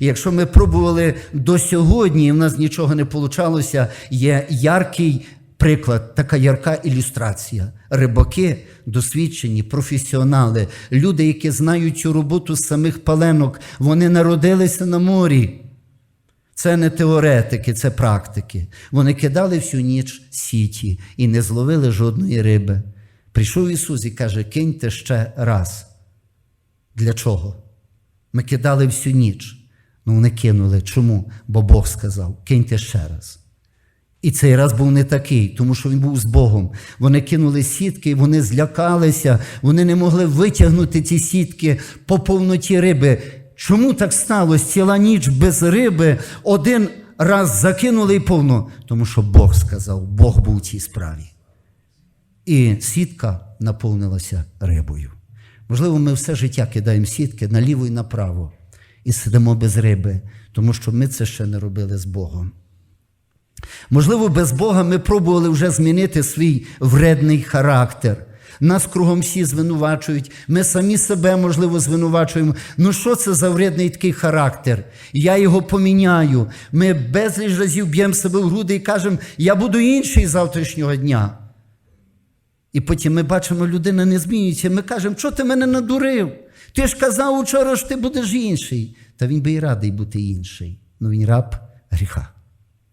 Якщо ми пробували до сьогодні, і в нас нічого не вийшло, є яркий приклад, така ярка ілюстрація. Рибаки, досвідчені, професіонали, люди, які знають цю роботу з самих паленок, вони народилися на морі. Це не теоретики, це практики. Вони кидали всю ніч сіті і не зловили жодної риби. Прийшов Ісус і каже: киньте ще раз. Для чого? Ми кидали всю ніч. Ну, вони кинули. Чому? Бо Бог сказав: киньте ще раз. І цей раз був не такий, тому що він був з Богом. Вони кинули сітки, вони злякалися, вони не могли витягнути ці сітки по повноті риби. Чому так сталося? Ціла ніч без риби, один раз закинули і повно. Тому що Бог сказав, Бог був у цій справі. І сітка наповнилася рибою. Можливо, ми все життя кидаємо сітки наліво і направо і сидимо без риби, тому що ми це ще не робили з Богом. Можливо, без Бога ми пробували вже змінити свій вредний характер. Нас кругом всі звинувачують, ми самі себе, можливо, звинувачуємо. Ну що це за вредний такий характер? Я його поміняю. Ми безліч разів б'ємо себе в груди і кажемо, я буду інший завтрашнього дня. І потім ми бачимо, людина не змінюється. Ми кажемо, що ти мене надурив? Ти ж казав учора, що ти будеш інший. Та він би і радий бути інший. Ну він раб гріха.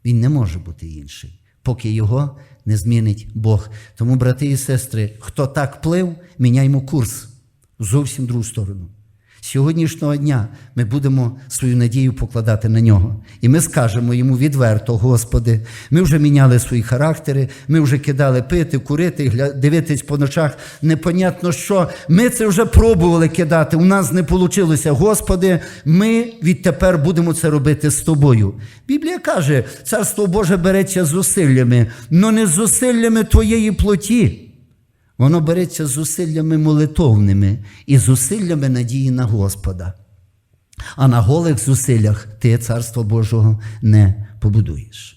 Він не може бути інший, поки його не змінить Бог. Тому, брати і сестри, хто так плив, міняймо курс зовсім другу сторону. Сьогоднішнього дня ми будемо свою надію покладати на нього. І ми скажемо йому відверто, Господи, ми вже міняли свої характери, ми вже кидали пити, курити, дивитись по ночах. Непонятно що. Ми це вже пробували кидати. У нас не вийшло. Господи, ми відтепер будемо це робити з тобою. Біблія каже, царство Боже береться зусиллями, але не зусиллями твоєї плоті. Воно береться зусиллями молитовними і зусиллями надії на Господа. А на голих зусиллях ти царство Божого не побудуєш.